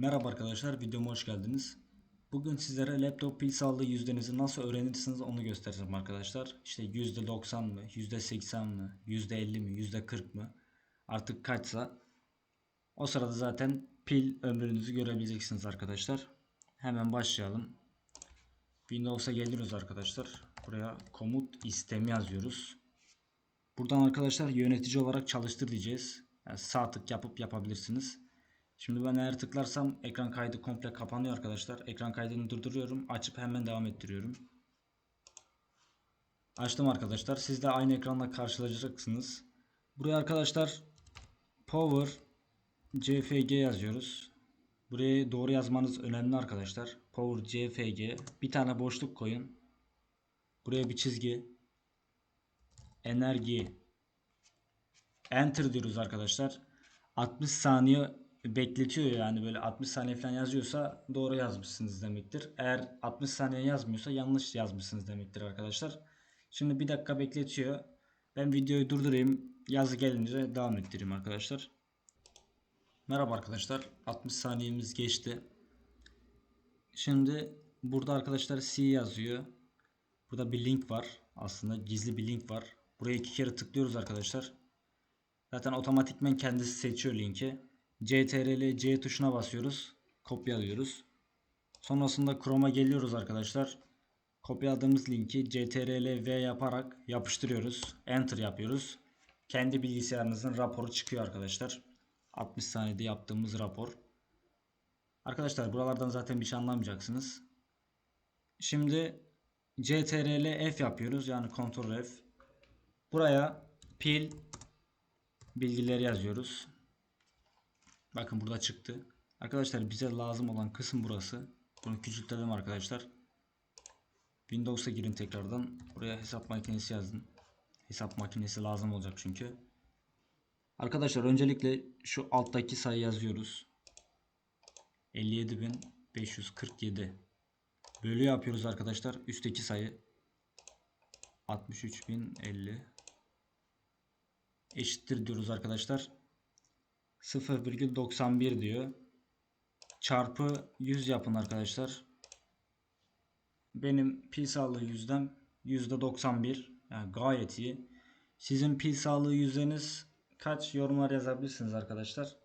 Merhaba arkadaşlar, videoma hoş geldiniz. Bugün sizlere laptop pil sağlığı yüzdenizi nasıl öğrenirsiniz onu göstereceğim arkadaşlar. İşte %90 mı, %80 mı, %50 mi, %40 mı artık kaçsa o sırada zaten pil ömrünüzü görebileceksiniz arkadaşlar. Hemen başlayalım. Windows'a geliyoruz arkadaşlar. Buraya komut istemi yazıyoruz. Buradan arkadaşlar yönetici olarak çalıştır diyeceğiz. Yani sağ tık yapıp yapabilirsiniz. Şimdi ben eğer tıklarsam ekran kaydı komple kapanıyor arkadaşlar. Ekran kaydını durduruyorum. Açıp hemen devam ettiriyorum. Açtım arkadaşlar. Siz de aynı ekranla karşılaşacaksınız. Buraya arkadaşlar power cfg yazıyoruz. Buraya doğru yazmanız önemli arkadaşlar. Power cfg bir tane boşluk koyun. Buraya bir çizgi. Enerji. Enter diyoruz arkadaşlar. 60 saniye bekletiyor yani böyle 60 saniye falan yazıyorsa doğru yazmışsınız demektir. Eğer 60 saniye yazmıyorsa yanlış yazmışsınız demektir arkadaşlar. Şimdi bir dakika bekletiyor. Ben videoyu durdurayım. Yazı gelince devam ettireyim arkadaşlar. Merhaba arkadaşlar. 60 saniyemiz geçti. Şimdi burada arkadaşlar C yazıyor. Burada bir link var. Aslında gizli bir link var. Buraya iki kere tıklıyoruz arkadaşlar. Zaten otomatikmen kendisi seçiyor linki. CTRL C tuşuna basıyoruz. Kopyalıyoruz. Sonrasında Chrome'a geliyoruz arkadaşlar. Kopyaladığımız linki CTRL V yaparak yapıştırıyoruz. Enter yapıyoruz. Kendi bilgisayarınızın raporu çıkıyor arkadaşlar. 60 saniyede yaptığımız rapor. Arkadaşlar buralardan zaten bir şey anlamayacaksınız. Şimdi CTRL F yapıyoruz. Yani Ctrl F. Buraya pil bilgileri yazıyoruz. Bakın burada çıktı. Arkadaşlar bize lazım olan kısım burası. Bunu küçültelim arkadaşlar. Windows'a girin tekrardan. Buraya hesap makinesi yazın. Hesap makinesi lazım olacak çünkü. Arkadaşlar öncelikle şu alttaki sayı yazıyoruz. 57.547 Bölü yapıyoruz arkadaşlar. Üstteki sayı 63.050 eşittir diyoruz arkadaşlar. 0,91 diyor. Çarpı 100 yapın arkadaşlar. Benim pil sağlığı yüzdem %91. Yani gayet iyi. Sizin pil sağlığı yüzdeniz kaç yorumlar yazabilirsiniz arkadaşlar.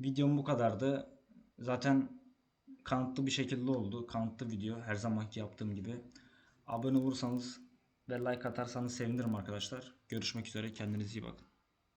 Videom bu kadardı. Zaten kanıtlı bir şekilde oldu. Kanıtlı video her zamanki yaptığım gibi. Abone olursanız ve like atarsanız sevinirim arkadaşlar. Görüşmek üzere. Kendinize iyi bakın.